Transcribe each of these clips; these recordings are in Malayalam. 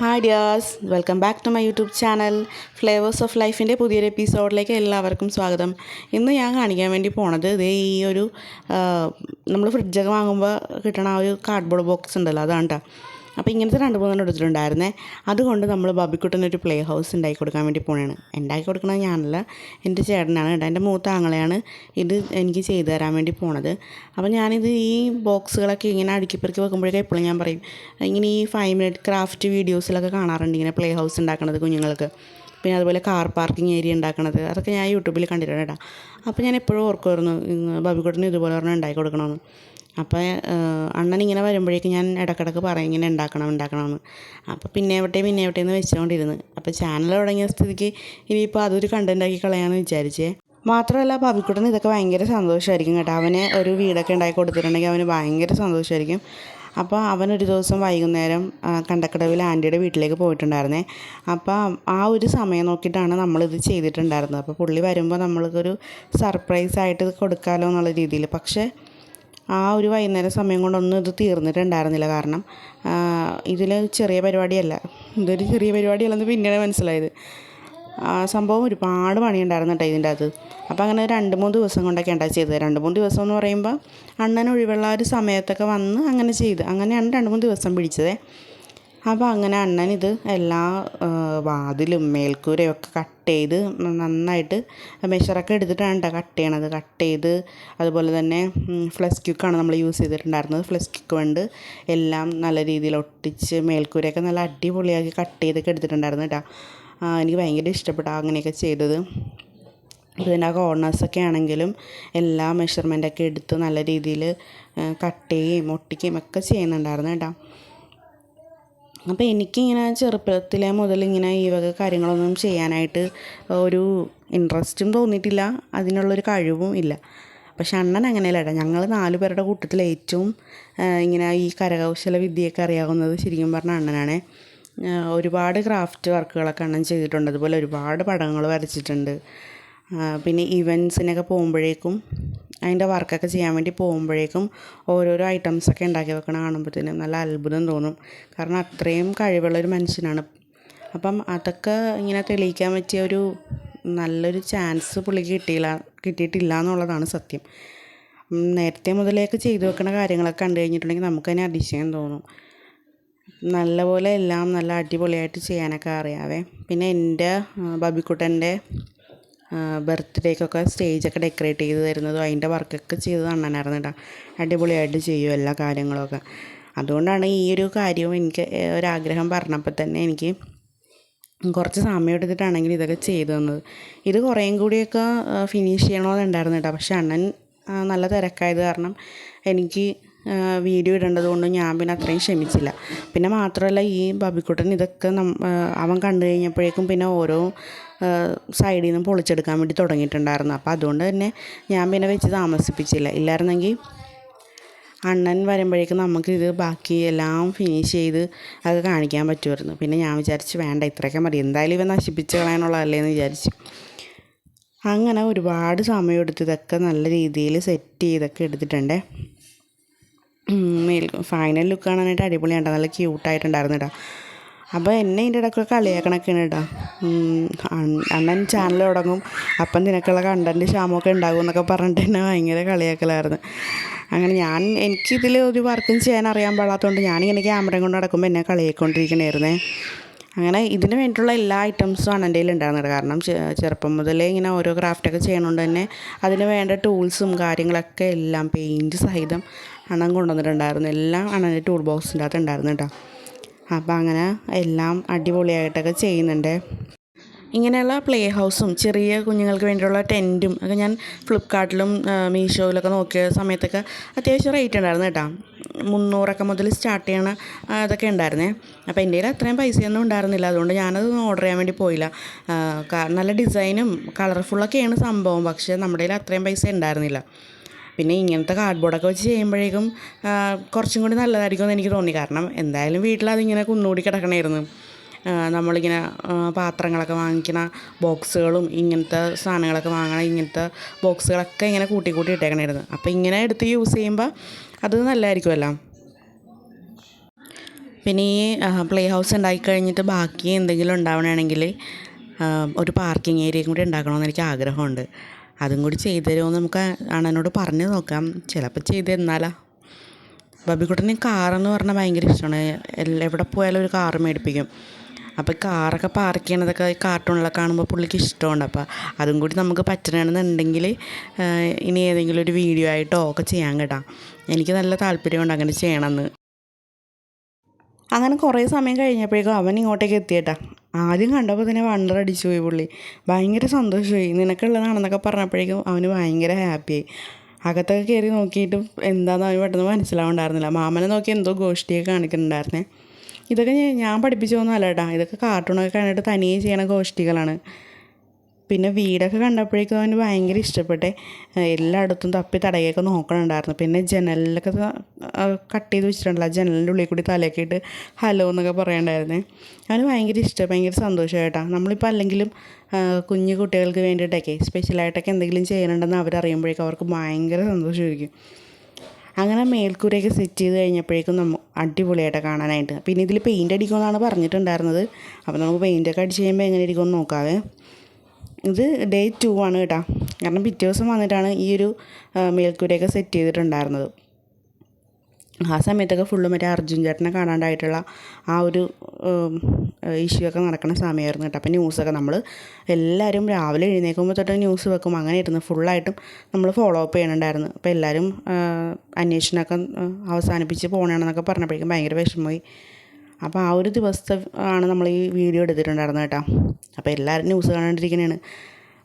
Hi dears welcome back to my YouTube channel flavours of ലൈഫിന്റെ പുതിയൊരു എപ്പിസോഡിലേക്ക് എല്ലാവർക്കും സ്വാഗതം. ഇന്ന് ഞാൻ കാണിക്കാൻ വേണ്ടി പോണത് ഇതേ ഈ ഒരു നമ്മൾ ഫ്രിഡ്ജൊക്കെ വാങ്ങുമ്പോൾ കിട്ടണ ആ ഒരു കാർഡ്ബോർഡ് ബോക്സ് ഉണ്ടല്ലോ അതാണ് കേട്ടോ അപ്പോൾ ഇങ്ങനത്തെ രണ്ട് മൂന്നെണ്ണം എടുത്തിട്ടുണ്ടായിരുന്നേ. അതുകൊണ്ട് നമ്മൾ ബബിക്കുട്ടനൊരു പ്ലേ ഹൗസ് ഉണ്ടാക്കി കൊടുക്കാൻ വേണ്ടി പോകണാണ് ഉണ്ടാക്കി കൊടുക്കണത് ഞാനല്ല എന്റെ ചേട്ടനാണ് കേട്ടോ. എന്റെ മൂത്ത ആങ്ങളെയാണ് ഇത് എനിക്ക് ചെയ്തു തരാൻ വേണ്ടി പോണത്. അപ്പോൾ ഞാനിത് ഈ ബോക്സുകളൊക്കെ ഇങ്ങനെ അടുക്കിപ്പെറുക്കി വെക്കുമ്പോഴേക്കും എപ്പോഴും ഞാൻ പറയും ഇങ്ങനെ ഈ ഫൈവ് മിനിറ്റ് ക്രാഫ്റ്റ് വീഡിയോസിലൊക്കെ കാണാറുണ്ട് ഇങ്ങനെ പ്ലേ ഹൗസ് ഉണ്ടാക്കണത് കുഞ്ഞുങ്ങൾക്ക്. പിന്നെ അതുപോലെ കാർ പാർക്കിംഗ് ഏരിയ ഉണ്ടാക്കണത് അതൊക്കെ ഞാൻ യൂട്യൂബിൽ കണ്ടിട്ടുണ്ട് കേട്ടോ. അപ്പോൾ ഞാൻ എപ്പോഴും ഓർക്കുമായിരുന്നു ബബിക്കുട്ടന് ഇതുപോലെ ഒരെണ്ണം ഉണ്ടാക്കി കൊടുക്കണമെന്ന് അപ്പോൾ അണ്ണൻ ഇങ്ങനെ വരുമ്പോഴേക്കും ഞാൻ ഇടക്കിടക്ക് പറയും ഇങ്ങനെ ഉണ്ടാക്കണം ഉണ്ടാക്കണമെന്ന്. അപ്പോൾ പിന്നെ എവിടെ പിന്നെ എവിടെ എന്ന് വെച്ചുകൊണ്ടിരുന്നു അപ്പോൾ ചാനൽ തുടങ്ങിയ സ്ഥിതിക്ക് ഇനിയിപ്പോൾ അതൊരു കണ്ടന്റാക്കി കളയാമെന്ന് വിചാരിച്ചേ. മാത്രമല്ല ബബിക്കുട്ടന് ഇതൊക്കെ ഭയങ്കര സന്തോഷമായിരിക്കും കേട്ടോ. അവന് ഒരു വീടൊക്കെ ഉണ്ടാക്കി കൊടുത്തിട്ടുണ്ടെങ്കിൽ അവന് ഭയങ്കര സന്തോഷമായിരിക്കും അപ്പോൾ ഒരു ദിവസം വൈകുന്നേരം കണ്ടക്കടവിൽ ആന്റിയുടെ വീട്ടിലേക്ക് പോയിട്ടുണ്ടായിരുന്നേ. അപ്പോൾ ആ ഒരു സമയം നോക്കിയിട്ടാണ് നമ്മളിത് ചെയ്തിട്ടുണ്ടായിരുന്നത്. അപ്പോൾ പുള്ളി വരുമ്പോൾ നമ്മൾക്കൊരു സർപ്രൈസ് ആയിട്ട് കൊടുക്കാമല്ലോ എന്നുള്ള രീതിയിൽ പക്ഷേ ആ ഒരു വൈകുന്നേരം സമയം കൊണ്ടൊന്നും ഇത് തീർന്നിട്ടുണ്ടായിരുന്നില്ല. കാരണം ഇതിൽ ചെറിയ പരിപാടിയല്ല. ഇതൊരു ചെറിയ പരിപാടിയല്ലെന്ന് പിന്നീട് മനസ്സിലായത്. ആ സംഭവം ഒരുപാട് പണിയുണ്ടായിരുന്നു കേട്ടോ ഇതിന്റെ അകത്ത്. അപ്പോൾ അങ്ങനെ രണ്ട് മൂന്ന് ദിവസം കൊണ്ടൊക്കെ ഉണ്ടായി ചെയ്തത്. രണ്ട് മൂന്ന് ദിവസം എന്ന് പറയുമ്പോൾ അണ്ണൻ ഒഴിവുള്ള ഒരു സമയത്തൊക്കെ വന്ന് അങ്ങനെ ചെയ്ത്. അങ്ങനെയാണ് രണ്ട് മൂന്ന് ദിവസം പിടിച്ചത്. അപ്പോൾ അങ്ങനെ അണ്ണൻ ഇത് എല്ലാ വാതിലും മേൽക്കൂരയും ഒക്കെ കട്ട് ചെയ്ത് നന്നായിട്ട് മെഷറൊക്കെ എടുത്തിട്ടാണ് കേട്ടോ കട്ട് ചെയ്യണത്. കട്ട് ചെയ്ത് അതുപോലെ തന്നെ ഫ്ലസ് ക്യുക്കാണ് നമ്മൾ യൂസ് ചെയ്തിട്ടുണ്ടായിരുന്നത്. ഫ്ലസ് ക്യുക്ക് കൊണ്ട് എല്ലാം നല്ല രീതിയിൽ ഒട്ടിച്ച് മേൽക്കൂരയൊക്കെ നല്ല അടിപൊളിയാക്കി കട്ട് ചെയ്തൊക്കെ എടുത്തിട്ടുണ്ടായിരുന്നു കേട്ടോ എനിക്ക് ഭയങ്കര ഇഷ്ടപ്പെട്ടു അങ്ങനെയൊക്കെ ചെയ്തത്. ഇതിന്റെ കോർണേഴ്സൊക്കെ ആണെങ്കിലും എല്ലാ മെഷർമെന്റൊക്കെ എടുത്ത് നല്ല രീതിയിൽ കട്ട് ചെയ്യുകയും ഒട്ടിക്കുകയും ഒക്കെ ചെയ്യുന്നുണ്ടായിരുന്നു കേട്ടോ അപ്പോൾ എനിക്കിങ്ങനെ ചെറുപ്പത്തിലെ മുതൽ ഇങ്ങനെ ഈ വക കാര്യങ്ങളൊന്നും ചെയ്യാനായിട്ട് ഒരു ഇൻട്രസ്റ്റും തോന്നിയിട്ടില്ല. അതിനുള്ളൊരു കഴിവും ഇല്ല. പക്ഷെ അണ്ണൻ അങ്ങനെയല്ല കേട്ടോ ഞങ്ങൾ നാല് പേരുടെ കൂട്ടത്തിൽ ഏറ്റവും ഇങ്ങനെ ഈ കരകൗശല വിദ്യയൊക്കെ അറിയാവുന്നത് ശരിക്കും പറഞ്ഞ അണ്ണനാണ്. ഒരുപാട് ക്രാഫ്റ്റ് വർക്കുകളൊക്കെ അണ്ണൻ ചെയ്തിട്ടുണ്ട്. അതുപോലെ ഒരുപാട് പടങ്ങൾ വരച്ചിട്ടുണ്ട്. പിന്നെ ഇവൻസിനൊക്കെ പോകുമ്പോഴേക്കും അതിന്റെ വർക്കൊക്കെ ചെയ്യാൻ വേണ്ടി പോകുമ്പോഴേക്കും ഓരോരോ ഐറ്റംസൊക്കെ ഉണ്ടാക്കി വെക്കണ കാണുമ്പോഴത്തേനും നല്ല അത്ഭുതം തോന്നും. കാരണം അത്രയും കഴിവുള്ളൊരു മനുഷ്യനാണ്. അപ്പം അതൊക്കെ ഇങ്ങനെ തെളിയിക്കാൻ പറ്റിയ ഒരു നല്ലൊരു ചാൻസ് പുള്ളിക്ക് കിട്ടിയില്ല കിട്ടിയിട്ടില്ല എന്നുള്ളതാണ് സത്യം. നേരത്തെ മുതലേക്ക് ചെയ്തു വെക്കുന്ന കാര്യങ്ങളൊക്കെ കണ്ടു കഴിഞ്ഞിട്ടുണ്ടെങ്കിൽ നമുക്കതിനെ അതിശയം തോന്നും. നല്ലപോലെ എല്ലാം നല്ല അടിപൊളിയായിട്ട് ചെയ്യാനൊക്കെ അറിയാവേ. പിന്നെ എന്റെ ബബിക്കുട്ടന്റെ ബർത്ത്ഡേക്കൊക്കെ സ്റ്റേജൊക്കെ ഡെക്കറേറ്റ് ചെയ്ത് തരുന്നതും അതിന്റെ വർക്കൊക്കെ ചെയ്തത് അണ്ണനായിരുന്നു കേട്ടോ. അടിപൊളിയായിട്ട് ചെയ്യും എല്ലാ കാര്യങ്ങളൊക്കെ. അതുകൊണ്ടാണ് ഈ ഒരു കാര്യവും എനിക്ക് ഒരാഗ്രഹം പറഞ്ഞപ്പോൾ തന്നെ എനിക്ക് കുറച്ച് സമയം എടുത്തിട്ടാണെങ്കിൽ ഇതൊക്കെ ചെയ്തു തന്നത്. ഇത് കുറേയും കൂടിയൊക്കെ ഫിനിഷ് ചെയ്യണമെന്നുണ്ടായിരുന്നു കേട്ടോ. പക്ഷേ അണ്ണൻ നല്ല തിരക്കായത് കാരണം എനിക്ക് വീഡിയോ ഇടേണ്ടത് കൊണ്ട് ഞാൻ പിന്നെ അത്രയും ക്ഷമിച്ചില്ല. പിന്നെ മാത്രമല്ല ഈ ബബിക്കുട്ടൻ ഇതൊക്കെ അവൻ കണ്ടു കഴിഞ്ഞപ്പോഴേക്കും പിന്നെ ഓരോ സൈഡിൽ നിന്നും പൊളിച്ചെടുക്കാൻ വേണ്ടി തുടങ്ങിയിട്ടുണ്ടായിരുന്നു. അപ്പോൾ അതുകൊണ്ട് തന്നെ ഞാൻ പിന്നെ വെച്ച് താമസിപ്പിച്ചില്ല. ഇല്ലായിരുന്നെങ്കിൽ അണ്ണൻ വരുമ്പോഴേക്കും നമുക്ക് ഇത് ബാക്കി എല്ലാം ഫിനിഷ് ചെയ്ത് അത് കാണിക്കാൻ പറ്റുമായിരുന്നു. പിന്നെ ഞാൻ വിചാരിച്ച് വേണ്ട ഇത്രയൊക്കെ മതി. എന്തായാലും ഇവ നശിപ്പിച്ച് കളയാനുള്ളതല്ലേ എന്ന് വിചാരിച്ചു. അങ്ങനെ ഒരുപാട് സമയം എടുത്ത് ഇതൊക്കെ നല്ല രീതിയിൽ സെറ്റ് ചെയ്തൊക്കെ എടുത്തിട്ടുണ്ടേ. മേൽ ഫൈനൽ ലുക്ക് കാണാനായിട്ട് അടിപൊളിയാണ് നല്ല ക്യൂട്ടായിട്ടുണ്ടായിരുന്നു കേട്ടോ അപ്പോൾ എന്നെ ഇതിന്റെ ഇടയ്ക്ക് കളിയാക്കണൊക്കെയാണ് കേട്ടോ അണ്ണൻ ചാനൽ തുടങ്ങും. അപ്പം നിനക്കുള്ള കണ്ടന്റ് ക്ഷാമമൊക്കെ ഉണ്ടാകും എന്നൊക്കെ പറഞ്ഞിട്ട് എന്നെ ഭയങ്കര കളിയാക്കലായിരുന്നു. അങ്ങനെ ഞാൻ എനിക്കിതിൽ ഒരു വർക്കും ചെയ്യാൻ അറിയാൻ പാടാത്തതുകൊണ്ട് ഞാനിങ്ങനെ ക്യാമറയും കൊണ്ട് നടക്കുമ്പോൾ എന്നെ കളിയാക്കൊണ്ടിരിക്കണായിരുന്നേ അങ്ങനെ ഇതിന് വേണ്ടിയിട്ടുള്ള എല്ലാ ഐറ്റംസും ആണ് എന്റെ ഉണ്ടായിരുന്നത്. കാരണം ചെറുപ്പം മുതലേ ഇങ്ങനെ ഓരോ ക്രാഫ്റ്റൊക്കെ ചെയ്യണോണ്ട് തന്നെ അതിന് വേണ്ട ടൂൾസും കാര്യങ്ങളൊക്കെ എല്ലാം പെയിന്റ് സഹിതം അണ്ണൻ കൊണ്ടുവന്നിട്ടുണ്ടായിരുന്നു. എല്ലാം അണ്ണന്റെ ടൂൾ ബോക്സിന്റെ അകത്ത് ഉണ്ടായിരുന്നു കേട്ടോ അപ്പോൾ അങ്ങനെ എല്ലാം അടിപൊളിയായിട്ടൊക്കെ ചെയ്യുന്നുണ്ട്. ഇങ്ങനെയുള്ള പ്ലേ ഹൗസും ചെറിയ കുഞ്ഞുങ്ങൾക്ക് വേണ്ടിയുള്ള ടെന്റും ഒക്കെ ഞാൻ ഫ്ലിപ്കാർട്ടിലും മീഷോയിലൊക്കെ നോക്കിയ സമയത്തൊക്കെ അത്യാവശ്യം റേറ്റ് ഉണ്ടായിരുന്നു കേട്ടോ മുന്നൂറൊക്കെ മുതൽ സ്റ്റാർട്ട് ചെയ്യണ അതൊക്കെ ഉണ്ടായിരുന്നേ. അപ്പോൾ എന്റെ കയ്യിൽ അത്രയും പൈസയൊന്നും ഉണ്ടായിരുന്നില്ല. അതുകൊണ്ട് ഞാനത് ഓർഡർ ചെയ്യാൻ വേണ്ടി പോയില്ല. നല്ല ഡിസൈനും കളർഫുള്ളൊക്കെയാണ് സംഭവം. പക്ഷേ നമ്മുടെ കയ്യിൽ അത്രയും പൈസ ഉണ്ടായിരുന്നില്ല. പിന്നെ ഇങ്ങനത്തെ കാർഡ്ബോർഡൊക്കെ വെച്ച് ചെയ്യുമ്പോഴേക്കും കുറച്ചും കൂടി നല്ലതായിരിക്കും എന്ന് എനിക്ക് തോന്നി. കാരണം എന്തായാലും വീട്ടിൽ അതിങ്ങനെ കുന്നുകൂടി കിടക്കണമായിരുന്നു നമ്മളിങ്ങനെ പാത്രങ്ങളൊക്കെ വാങ്ങിക്കണ ബോക്സുകളും ഇങ്ങനത്തെ സാധനങ്ങളൊക്കെ വാങ്ങണ ഇങ്ങനത്തെ ബോക്സുകളൊക്കെ ഇങ്ങനെ കൂട്ടി കൂട്ടി ഇട്ടേക്കണമായിരുന്നു അപ്പോൾ ഇങ്ങനെ എടുത്ത് യൂസ് ചെയ്യുമ്പോൾ അത് നല്ലതായിരിക്കുമല്ലോ പിന്നെ ഈ പ്ലേ ഹൗസ് ഉണ്ടാക്കി കഴിഞ്ഞിട്ട് ബാക്കി എന്തെങ്കിലും ഉണ്ടാവണമെങ്കിൽ ഒരു പാർക്കിംഗ് ഏരിയയും കൂടി ഉണ്ടാക്കണമെന്ന് എനിക്ക് ആഗ്രഹമുണ്ട്. അതും കൂടി ചെയ്തു തരുമോ നമുക്ക് അണ്ണനോട് പറഞ്ഞു നോക്കാം. ചിലപ്പോൾ ചെയ്ത് തന്നാലാ. ബബിക്കുട്ടന് കാറെന്ന് പറഞ്ഞാൽ ഭയങ്കര ഇഷ്ടമാണ് എവിടെ പോയാലും ഒരു കാറ് മേടിപ്പിക്കും. അപ്പോൾ കാറൊക്കെ പാർക്ക് ചെയ്യണതൊക്കെ കാർട്ടൂണിലൊക്കെ കാണുമ്പോൾ പുള്ളിക്ക് ഇഷ്ടമുണ്ട് അപ്പോൾ അതും കൂടി നമുക്ക് പറ്റണമെന്നുണ്ടെങ്കിൽ ഇനി ഏതെങ്കിലും ഒരു വീഡിയോ ആയിട്ടോ ഒക്കെ ചെയ്യാൻ കേട്ടോ. എനിക്ക് നല്ല താല്പര്യമുണ്ട് അങ്ങനെ ചെയ്യണമെന്ന്. അങ്ങനെ കുറേ സമയം കഴിഞ്ഞപ്പോഴേക്കും അവൻ ഇങ്ങോട്ടേക്ക് എത്തിയേട്ടാ. ആദ്യം കണ്ടപ്പോൾ തന്നെ വണ്ടർ അടിച്ചു പോയി പുള്ളി. ഭയങ്കര സന്തോഷമായി. നിനക്കുള്ളതാണെന്നൊക്കെ പറഞ്ഞപ്പോഴേക്കും അവന് ഭയങ്കര ഹാപ്പിയായി അകത്തൊക്കെ കയറി നോക്കിയിട്ട് എന്താണെന്ന് അവന് പെട്ടെന്ന് മനസ്സിലാവുണ്ടായിരുന്നില്ല. മാമനെ നോക്കി എന്തോ ഗോഷ്ടിയൊക്കെ കാണിക്കുന്നുണ്ടായിരുന്നേ. ഇതൊക്കെ ഞാൻ പഠിപ്പിച്ചതൊന്നും അല്ല കേട്ടോ. ഇതൊക്കെ കാർട്ടൂണൊക്കെ കണ്ടിട്ട് തനിയെ ചെയ്യണ ഗോഷ്ടികളാണ്. പിന്നെ വീടൊക്കെ കണ്ടപ്പോഴേക്കും അവന് ഭയങ്കര ഇഷ്ടപ്പെട്ടെ. എല്ലായിടത്തും തപ്പി തടയൊക്കെ നോക്കണുണ്ടായിരുന്നു. പിന്നെ ജനലിലൊക്കെ കട്ട് ചെയ്ത് വെച്ചിട്ടുണ്ടല്ലോ. ആ ജനലിന്റെ ഉള്ളിൽ കൂടി തലയൊക്കെ ഇട്ട് ഹലോ എന്നൊക്കെ പറയണ്ടായിരുന്നേ. അവന് ഭയങ്കര ഇഷ്ടം ഭയങ്കര സന്തോഷമായിട്ടാണ് നമ്മളിപ്പോൾ അല്ലെങ്കിലും കുഞ്ഞു കുട്ടികൾക്ക് വേണ്ടിയിട്ടൊക്കെ സ്പെഷ്യലായിട്ടൊക്കെ എന്തെങ്കിലും ചെയ്യണമെന്ന് അവരറിയുമ്പോഴേക്കും അവർക്ക് ഭയങ്കര സന്തോഷമായിരിക്കും. അങ്ങനെ മേൽക്കൂരയൊക്കെ സെറ്റ് ചെയ്ത് കഴിഞ്ഞപ്പോഴേക്കും നമ്മ അടിപൊളിയായിട്ട് കാണാനായിട്ട്. പിന്നെ ഇതിൽ പെയിന്റ് അടിക്കുമെന്നാണ് പറഞ്ഞിട്ടുണ്ടായിരുന്നത്. അപ്പോൾ നമുക്ക് പെയിന്റൊക്കെ അടിച്ച് കഴിയുമ്പോൾ എങ്ങനെ ഇരിക്കുമെന്ന് നോക്കാവേ. ഇത് ഡേ ടു ആണ് കേട്ടോ. കാരണം പിറ്റേ ദിവസം വന്നിട്ടാണ് ഈ ഒരു മേൽക്കൂരയൊക്കെ സെറ്റ് ചെയ്തിട്ടുണ്ടായിരുന്നത്. ആ സമയത്തൊക്കെ ഫുള്ള് മറ്റേ അർജുൻ ചേട്ടനെ കാണാണ്ടായിട്ടുള്ള ആ ഒരു ഇഷ്യൂ ഒക്കെ നടക്കുന്ന സമയമായിരുന്നു കേട്ടോ. അപ്പോൾ ന്യൂസൊക്കെ നമ്മൾ എല്ലാവരും രാവിലെ എഴുന്നേൽക്കുമ്പോൾ തൊട്ട് ന്യൂസ് വെക്കും. അങ്ങനെ ഇരുന്ന് ഫുള്ളായിട്ടും നമ്മൾ ഫോളോ അപ്പ് ചെയ്യണുണ്ടായിരുന്നു. അപ്പോൾ എല്ലാവരും അന്വേഷണമൊക്കെ അവസാനിപ്പിച്ച് പോകണമെന്നൊക്കെ പറഞ്ഞപ്പോഴേക്കും ഭയങ്കര വിഷമമായി. അപ്പോൾ ആ ഒരു ദിവസത്തെ ആണ് നമ്മൾ ഈ വീഡിയോ എടുത്തിട്ടുണ്ടായിരുന്നത് കേട്ടോ. അപ്പോൾ എല്ലാവരും ന്യൂസ് കാണാണ്ടിരിക്കുന്നതാണ്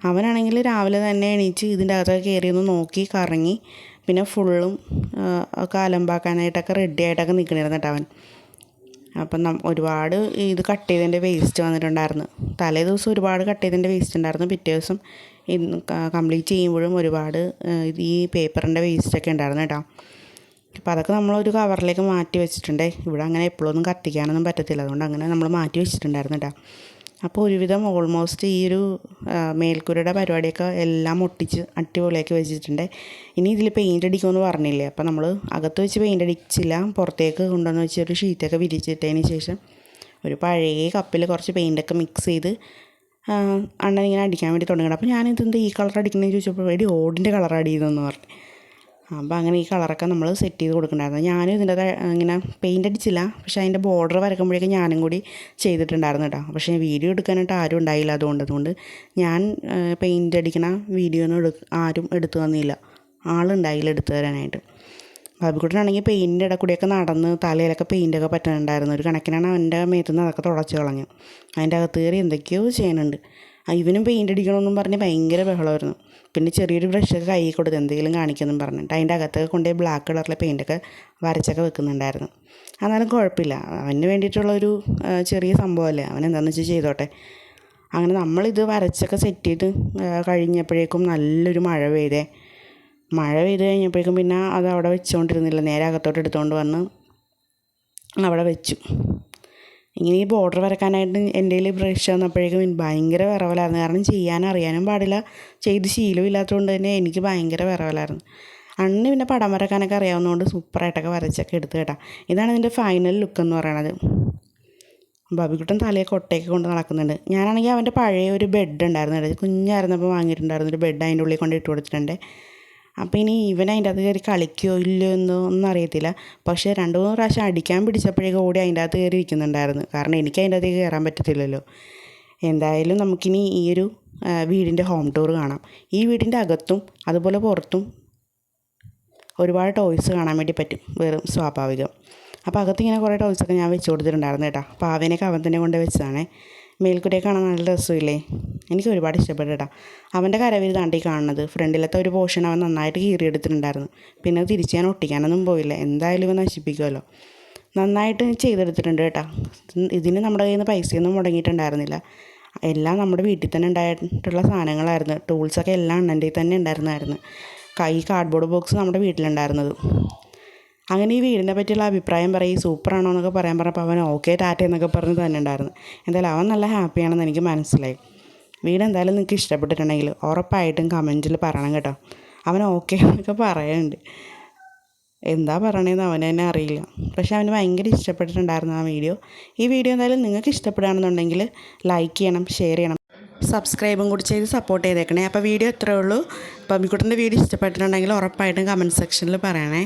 അവനാണെങ്കിൽ രാവിലെ തന്നെ എണീച്ച് ഇതിന്റെ അകത്തൊക്കെ കയറി ഒന്ന് നോക്കി കറങ്ങി പിന്നെ ഫുള്ളും ഒക്കെ അലമ്പാക്കാനായിട്ടൊക്കെ റെഡി ആയിട്ടൊക്കെ നിൽക്കണമായിരുന്നു കേട്ടോ അവൻ. അപ്പം നം ഒരുപാട് ഇത് കട്ട് ചെയ്തതിന്റെ വേസ്റ്റ് വന്നിട്ടുണ്ടായിരുന്നു. തലേ ദിവസം ഒരുപാട് കട്ട് ചെയ്തതിന്റെ വേസ്റ്റ് ഉണ്ടായിരുന്നു. പിറ്റേ ദിവസം ഇന്ന് കംപ്ലീറ്റ് ചെയ്യുമ്പോഴും ഒരുപാട് ഈ പേപ്പറിന്റെ വേസ്റ്റൊക്കെ ഉണ്ടായിരുന്നു കേട്ടോ. അപ്പോൾ അതൊക്കെ നമ്മളൊരു കവറിലേക്ക് മാറ്റി വെച്ചിട്ടുണ്ട്. ഇവിടെ അങ്ങനെ എപ്പോഴൊന്നും കത്തിക്കാനൊന്നും പറ്റത്തില്ല. അതുകൊണ്ട് അങ്ങനെ നമ്മൾ മാറ്റി വെച്ചിട്ടുണ്ടായിരുന്നു കേട്ടോ അപ്പോൾ ഒരുവിധം ഓൾമോസ്റ്റ് ഈ ഒരു മേൽക്കൂരയുടെ പരിപാടിയൊക്കെ എല്ലാം ഒട്ടിച്ച് അടിപൊളിയാക്കി വെച്ചിട്ടുണ്ട്. ഇനി ഇതിൽ പെയിന്റ് അടിക്കുമെന്ന് പറഞ്ഞില്ലേ? അപ്പോൾ നമ്മൾ അകത്ത് വെച്ച് പെയിന്റ് അടിച്ചില്ല. പുറത്തേക്ക് കൊണ്ടുവന്ന് വെച്ച് ഒരു ഷീറ്റൊക്കെ വിരിച്ചിട്ടതിന് ശേഷം ഒരു പഴയ കപ്പിൽ കുറച്ച് പെയിന്റൊക്കെ മിക്സ് ചെയ്ത് അണ്ണൻ ഇങ്ങനെ അടിക്കാൻ വേണ്ടി തുടങ്ങിയിട്ടുണ്ട് അപ്പോൾ ഞാനിതെന്ത് ഈ കളർ അടിക്കണമെന്ന് ചോദിച്ചപ്പോൾ വേണ്ടി ഓടിന്റെ കളർ അടിയതെന്ന് പറഞ്ഞു. അപ്പോൾ അങ്ങനെ ഈ കളറൊക്കെ നമ്മൾ സെറ്റ് ചെയ്ത് കൊടുക്കണ്ടായിരുന്നു. ഞാനും ഇതിന്റെ ഇങ്ങനെ പെയിന്റ് അടിച്ചില്ല. പക്ഷേ അതിന്റെ ബോർഡർ വരക്കുമ്പോഴേക്കും ഞാനും കൂടി ചെയ്തിട്ടുണ്ടായിരുന്നു കേട്ടോ പക്ഷേ വീഡിയോ എടുക്കാനായിട്ട് ആരും ഉണ്ടായില്ല അതുകൊണ്ട്. അതുകൊണ്ട് ഞാൻ പെയിന്റ് അടിക്കണ വീഡിയോ ഒന്നും എടു ആരും എടുത്തു തന്നില്ല. ആളുണ്ടായില്ല എടുത്തു തരാനായിട്ട്. ബാബിക്കുട്ടനാണെങ്കിൽ പെയിന്റ് ഇടക്കൂടിയൊക്കെ നടന്ന് തലയിലൊക്കെ പെയിന്റൊക്കെ പറ്റുന്നുണ്ടായിരുന്നു ഒരു കണക്കിനാണ് അവന്റെ മേത്തുനിന്ന് നിന്ന് അതൊക്കെ തുടച്ച് കളഞ്ഞു. അതിന്റെ അകത്ത് കയറി എന്തൊക്കെയോ ചെയ്യുന്നുണ്ട് ഇവനും പെയിന്റ് അടിക്കണമെന്നും പറഞ്ഞ് ഭയങ്കര ബഹളമായിരുന്നു. പിന്നെ ചെറിയൊരു ബ്രഷൊക്കെ കൈ കൊടുത്ത് എന്തെങ്കിലും കാണിക്കുമെന്നും പറഞ്ഞിട്ട് അതിന്റെ അകത്തൊക്കെ കൊണ്ടുപോയി ബ്ലാക്ക് കളറിലെ പെയിന്റൊക്കെ വരച്ചൊക്കെ വെക്കുന്നുണ്ടായിരുന്നു. എന്നാലും കുഴപ്പമില്ല. അവന് വേണ്ടിയിട്ടുള്ളൊരു ചെറിയ സംഭവമല്ലേ? അവൻ എന്താണെന്ന് വെച്ചാൽ ചെയ്തോട്ടെ. അങ്ങനെ നമ്മളിത് വരച്ചൊക്കെ സെറ്റ് ചെയ്ത് കഴിഞ്ഞപ്പോഴേക്കും നല്ലൊരു മഴ പെയ്തേ. മഴ പെയ്ത് കഴിഞ്ഞപ്പോഴേക്കും പിന്നെ അത് അവിടെ വെച്ചുകൊണ്ടിരുന്നില്ല നേരെ അകത്തോട്ട് എടുത്തുകൊണ്ട് വന്ന് അവിടെ വെച്ചു. ഇങ്ങനെ ഈ ബോർഡർ വരക്കാനായിട്ട് എന്റെ കയ്യിൽ ബ്രഷ് വന്നപ്പോഴേക്കും ഭയങ്കര വിറവലായിരുന്നു. കാരണം ചെയ്യാൻ അറിയാനും പാടില്ല. ചെയ്ത് ശീലമില്ലാത്തതുകൊണ്ട് തന്നെ എനിക്ക് ഭയങ്കര വിറവലായിരുന്നു. അണ്ണി പിന്നെ പടം വരക്കാനൊക്കെ അറിയാവുന്നതുകൊണ്ട് സൂപ്പറായിട്ടൊക്കെ വരച്ചൊക്കെ എടുത്ത് കേട്ടോ. ഇതാണ് ഇതിന്റെ ഫൈനൽ ലുക്ക് എന്ന് പറയണത്. ബബിക്കുട്ടൻ തലയൊക്കെ ഒട്ടയൊക്കെ കൊണ്ട് നടക്കുന്നുണ്ട്. ഞാനാണെങ്കിൽ അവന്റെ പഴയ ഒരു ബെഡ് ഉണ്ടായിരുന്നു കുഞ്ഞായിരുന്നപ്പോൾ വാങ്ങിയിട്ടുണ്ടായിരുന്നു ഒരു ബെഡ് അതിന്റെ ഉള്ളിൽ കൊണ്ട് ഇട്ട് കൊടുത്തിട്ടുണ്ട്. അപ്പോൾ ഇനി ഇവൻ അതിന്റെ അകത്ത് കയറി കളിക്കുമോ ഇല്ലയോ എന്നോ ഒന്നും അറിയത്തില്ല. പക്ഷേ രണ്ട് മൂന്ന് പ്രാവശ്യം അടിക്കാൻ പിടിച്ചപ്പോഴേക്കും ഓടി അതിന്റെ അകത്ത് കയറി ഇരിക്കുന്നുണ്ടായിരുന്നു. കാരണം എനിക്ക് അതിന്റെ അകത്തേക്ക് കയറാൻ പറ്റത്തില്ലല്ലോ. എന്തായാലും നമുക്കിനി ഈ ഒരു വീടിന്റെ ഹോം ടൂർ കാണാം. ഈ വീടിന്റെ അകത്തും അതുപോലെ പുറത്തും ഒരുപാട് ടോയ്സ് കാണാൻ വേണ്ടി പറ്റും. വെറും സ്വാഭാവികം. അപ്പോൾ അകത്ത് ഇങ്ങനെ കുറേ ടോയ്സൊക്കെ ഞാൻ വെച്ച് കൊടുത്തിട്ടുണ്ടായിരുന്നു കേട്ടോ. അപ്പോൾ അവനൊക്കെ അവൻ തന്നെ കൊണ്ട് വെച്ചതാണേ. മേൽക്കൂടെ കാണാൻ നല്ല രസമില്ലേ? എനിക്ക് ഒരുപാട് ഇഷ്ടപ്പെട്ടു അവന്റെ കരവിൽ താണ്ടി കാണുന്നത്. ഫ്രണ്ടിലത്തെ ഒരു പോർഷൻ അവൻ നന്നായിട്ട് കീറിയെടുത്തിട്ടുണ്ടായിരുന്നു. പിന്നെ തിരിച്ച് ഞാൻ ഒട്ടിക്കാനൊന്നും പോയില്ല. എന്തായാലും ഇവ നശിപ്പിക്കുമല്ലോ നന്നായിട്ട് ചെയ്തെടുത്തിട്ടുണ്ട് കേട്ടോ. ഇതിന് നമ്മുടെ കയ്യിൽ നിന്ന് പൈസയൊന്നും മുടങ്ങിയിട്ടുണ്ടായിരുന്നില്ല. എല്ലാം നമ്മുടെ വീട്ടിൽ തന്നെ ഉണ്ടായിട്ടുള്ള സാധനങ്ങളായിരുന്നു. ടൂൾസൊക്കെ എല്ലാം അണ്ണന്റെ തന്നെ ഉണ്ടായിരുന്നായിരുന്നു. കൈ കാർഡ്ബോർഡ് ബോക്സ് നമ്മുടെ വീട്ടിലുണ്ടായിരുന്നത്. അങ്ങനെ ഈ വീടിനെ പറ്റിയുള്ള അഭിപ്രായം പറയും സൂപ്പറാണോ എന്നൊക്കെ പറയാൻ പറഞ്ഞപ്പോൾ അവൻ ഓക്കെ ടാറ്റ എന്നൊക്കെ പറഞ്ഞ് തന്നെ ഉണ്ടായിരുന്നു എന്തായാലും അവൻ നല്ല ഹാപ്പിയാണെന്ന് എനിക്ക് മനസ്സിലായി. വീട് എന്തായാലും നിങ്ങൾക്ക് ഇഷ്ടപ്പെട്ടിട്ടുണ്ടെങ്കിൽ ഉറപ്പായിട്ടും കമന്റിൽ പറയണം കേട്ടോ. അവൻ ഓക്കെ എന്നൊക്കെ പറയുന്നുണ്ട് എന്താ പറയണതെന്ന് അവന് തന്നെ അറിയില്ല. പക്ഷേ അവന് ഭയങ്കര ഇഷ്ടപ്പെട്ടിട്ടുണ്ടായിരുന്നു ആ വീഡിയോ ഈ വീഡിയോ എന്തായാലും നിങ്ങൾക്ക് ഇഷ്ടപ്പെടുകയാണെന്നുണ്ടെങ്കിൽ ലൈക്ക് ചെയ്യണം ഷെയർ ചെയ്യണം. സബ്സ്ക്രൈബും കൂടി ചെയ്ത് സപ്പോർട്ട് ചെയ്തേക്കണേ. അപ്പോൾ വീഡിയോ ഇത്രയേ ഉള്ളൂ. പമ്മിക്കുട്ടന്റെ വീഡിയോ ഇഷ്ടപ്പെട്ടിട്ടുണ്ടെങ്കിൽ ഉറപ്പായിട്ടും കമന്റ് സെക്ഷനിൽ പറയണേ.